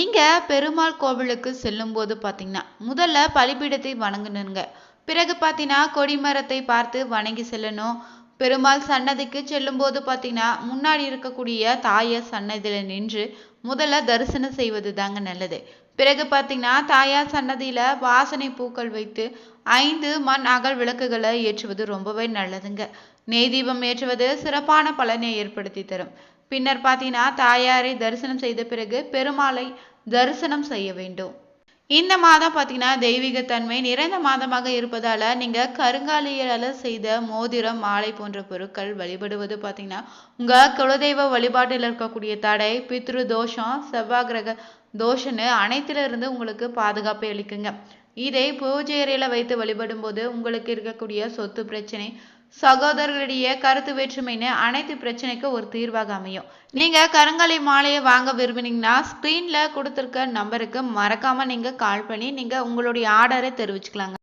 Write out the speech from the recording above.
நீங்கள் பெருமாள் கோவிலுக்கு செல்லும்போது பார்த்தீங்கன்னா முதல்ல பலிபீடத்தை வணங்கணுங்க. பிறகு பார்த்தீங்கன்னா கொடிமரத்தை பார்த்து வணங்கி செல்லணும். பெருமாள் சன்னதிக்கு செல்லும்போது பார்த்தீங்கன்னா முன்னாடி இருக்கக்கூடிய தாயார் சன்னதியில் நின்று முதல்ல தரிசனம் செய்வது தாங்க நல்லது. பிறகு பார்த்தீங்கன்னா தாயார் சன்னதியில் வாசனை பூக்கள் வைத்து ஐந்து மண் அகல் விளக்குகளை ஏற்றுவது ரொம்பவே நல்லதுங்க. நெய் தீபம் ஏற்றுவது சிறப்பான பலனை ஏற்படுத்தி தரும். பின்னர் பார்த்தீங்கன்னா தாயாரை தரிசனம் செய்த பிறகு பெருமாளை தரிசனம் செய்ய வேண்டும். இந்த மாதம் பார்த்தீங்கன்னா தெய்வீகத்தன்மை நிறைந்த மாதமாக இருப்பதால் நீங்கள் கருங்காலியால் செய்த மோதிரம் மாலை போன்ற பொருட்கள் வழிபடுவது பார்த்தீங்கன்னா உங்கள் குலதெய்வ வழிபாட்டில் இருக்கக்கூடிய தடை பித்ரு தோஷம் செவ்வாய் கிரக தோஷன்னு அனைத்திலிருந்து உங்களுக்கு பாதுகாப்பை அளிக்குங்க. இதை பூஜை அறையில் வைத்து வழிபடும் போது உங்களுக்கு இருக்கக்கூடிய சொத்து பிரச்சனை சகோதரர்களிடையே கருத்து வேற்றுமைன்னு அனைத்து பிரச்சனைக்கு ஒரு தீர்வாக அமையும். நீங்க கருங்காலி மாலையை வாங்க விரும்புனீங்கன்னா ஸ்க்ரீன்ல கொடுத்துருக்க நம்பருக்கு மறக்காம நீங்க கால் பண்ணி நீங்க உங்களுடைய ஆர்டரை தெரிவிச்சுக்கலாங்க.